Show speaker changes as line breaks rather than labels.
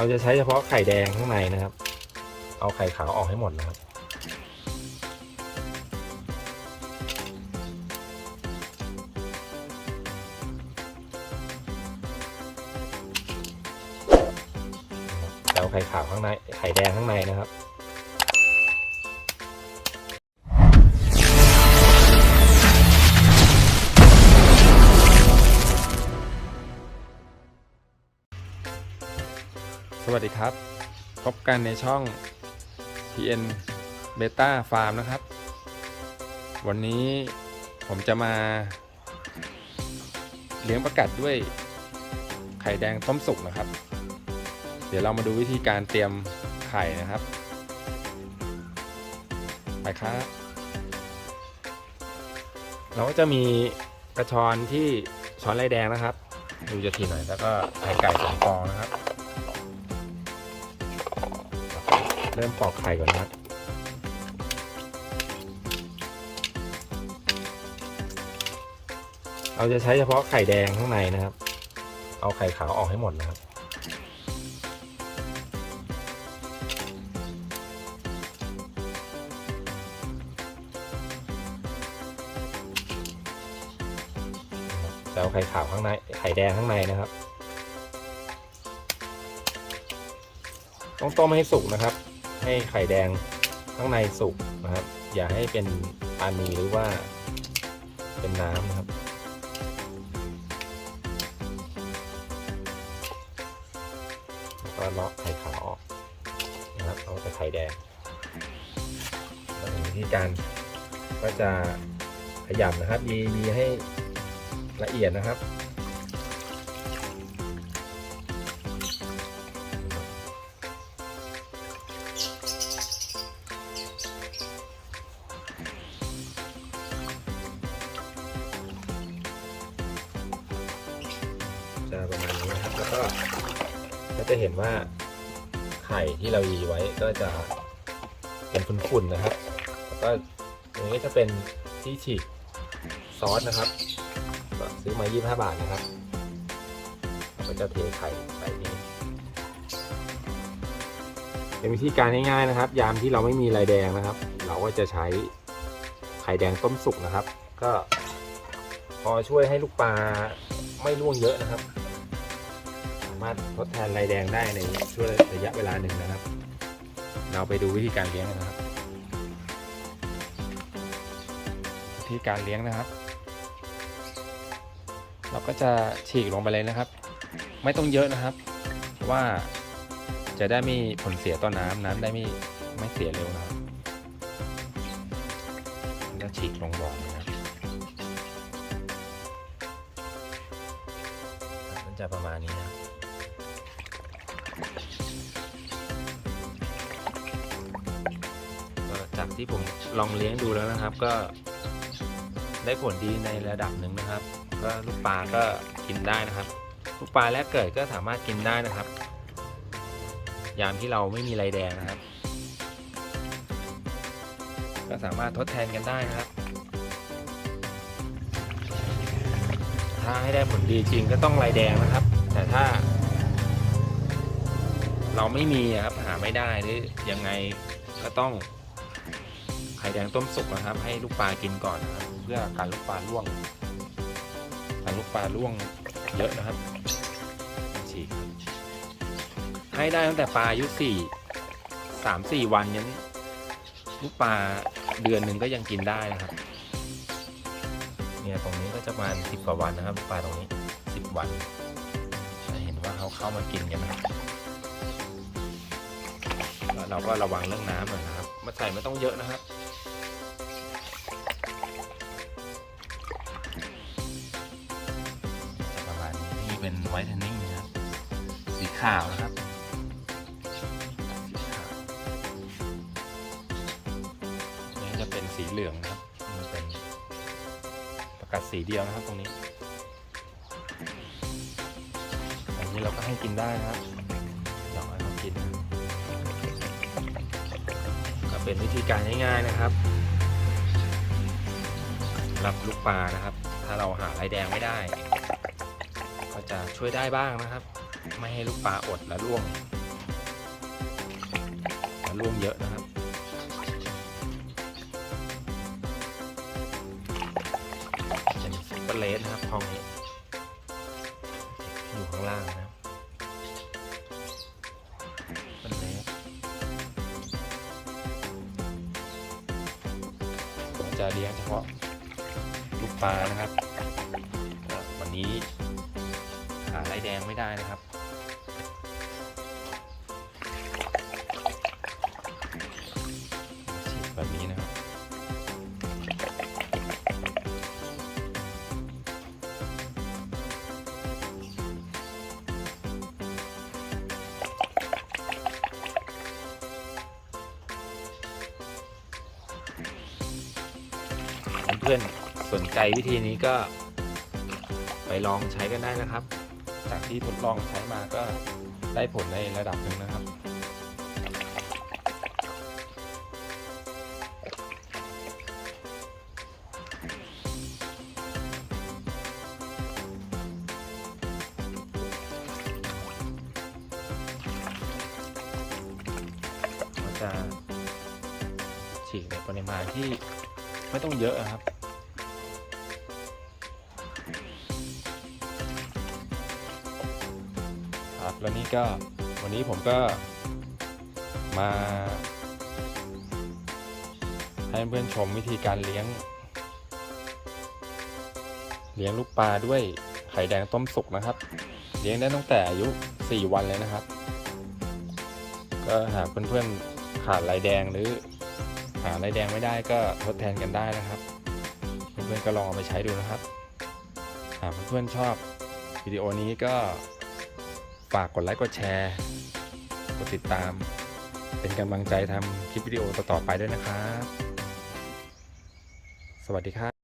เราจะใช้เฉพาะไข่แดงข้างในนะครับ เอาไข่ขาวออกให้หมดนะครับเอาไข่ขาวข้างในไข่แดงข้างในนะครับ วัสดีครับ พบกันในช่อง PN Beta Farm นะครับ วันนี้ผมจะมาเลี้ยงประกัดด้วยไข่แดงต้มสุกนะครับ เดี๋ยวเรามาดูวิธีการเตรียมไข่นะครับ ไปครับ เราก็จะมีกระชอนที่ช้อนลายแดงนะครับ ดูจะทีหน่อยแล้วก็ไข่ไก่สองฟองนะครับ เริ่มปอกไข่ก่อนนะเราจะใช้เฉพาะไข่แดงข้างในนะครับ เอาไข่ขาวออกให้หมดนะครับ จะเอาไข่ขาวข้างใน ไข่แดงข้างในนะครับ ต้องต้มให้สุกนะครับ ให้ไข่แดงข้างในสุกนะครับ อย่าให้เป็นปานีหรือว่าเป็นน้ำนะครับแล้วก็เลาะไข่ขาวออกนะครับเอาแต่ไข่แดงวิธีการก็จะขยำนะครับยียีให้ละเอียดนะครับ จะเห็นว่าไข่ที่เรายีไว้ก็จะเป็นขุ่นๆนะครับ แล้วก็ตรงนี้จะเป็นที่ฉีกซอสนะครับก็ซื้อมา 25 บาทนะครับก็จะเทไข่ใส่นี้เป็นวิธีการง่ายๆนะครับ ยามที่เราไม่มีลายแดงนะครับ เราก็จะใช้ไข่แดงต้มสุกนะครับ ก็พอช่วยให้ลูกปลาไม่ร่วงเยอะนะครับามารถทดแทนลายแดงได้ในช่วงระยะเวลาหนึ่งนะครับ เราไปดูวิธีการเลี้ยงกันนะครับ วิธีการเลี้ยงนะครับ เราก็จะฉีกลงไปเลยนะครับ ไม่ต้องเยอะนะครับ เพราะว่าจะได้ไม่ผลเสียต่อน้ำน้ำได้ไม่ไม่เสียเร็วนะครับจะฉีกลงบ่อนะครับมันจะประมาณนี้นะ จากที่ผมลองเลี้ยงดูแล้วนะครับ ก็ได้ผลดีในระดับหนึ่งนะครับ ก็ลูกปลาก็กินได้นะครับ ลูกปลาแรกเกิดก็สามารถกินได้นะครับ ยามที่เราไม่มีไรแดงนะครับ ก็สามารถทดแทนกันได้นะครับ ถ้าให้ได้ผลดีจริงก็ต้องไรแดงนะครับ แต่ถ้าเราไม่มีครับหาไม่ได้หรือยังไงก็ต้อง แดงต้มสุกนะครับ ให้ลูกปลากินก่อนนะครับ เพื่อการลูกปลาล่วงการลูกปลาล่วงเยอะนะครับฉีกให้ได้ตั้งแต่ปลาอายุสี่สามสี่วันยันลูกปลาเดือนหนึ่งก็ยังกินได้นะครับ เนี่ยตรงนี้ก็จะประมาณสิบกว่าวันนะครับลูกปลาตรงนี้สิบวันจะเห็นว่าเขาเข้ามากินกันนะครับแล้วเราก็ระวังเรื่องน้ำหน่อยนะครับมาใส่ไม่ต้องเยอะนะครับ ไวท์เทนนิ่งนะครับ สีขาวนะครับนี่จะเป็นสีเหลืองนะครับมันเป็นประกาศสีเดียวนะครับตรงนี้ อันนี้เราก็ให้กินได้นะครับเดี๋ยวให้เขากินนะก็เป็นวิธีการง่ายๆนะครับรับลูกปลานะครับ ถ้าเราหาลายแดงไม่ได้ ก็จะช่วยได้บ้างนะครับ ไม่ให้ลูกปลาอดและร่วงและร่วงเยอะนะครับเป็นซุปเปอร์เลสนะครับห้องนี้อยู่ข้างล่างนะครับเปเลสจะเลี้ยงเฉพาะลูกปลานะครับ วันนี้ หาไรแดงไม่ได้นะครับ ฉีดแบบนี้นะครับเพื่อนสนใจวิธีนี้ก็ไปลองใช้กันได้นะครับ จากที่ทดลองใช้มาก็ได้ผลในระดับหนึ่งนะครับ จะฉีกในปริมาณที่ไม่ต้องเยอะครับ แล้วนี่ก็วันนี้ผมก็มาให้เพื่อนชมวิธีการเลี้ยง เลี้ยงลูกปลาด้วยไข่แดงต้มสุกนะครับ เลี้ยงได้ตั้งแต่อายุ 4 วันเลยนะครับ ก็หากเพื่อนๆขาดลายแดงหรือหาลายแดงไม่ได้ก็ทดแทนกันได้นะครับเพื่อนๆก็ลองเอาไปใช้ดูนะครับ หากเพื่อนๆชอบวิดีโอนี้ก็ ฝากกดไลค์กดแชร์ กดติดตาม เป็นกำลังใจทำคลิปวิดีโอต่อๆไปด้วยนะครับ สวัสดีครับ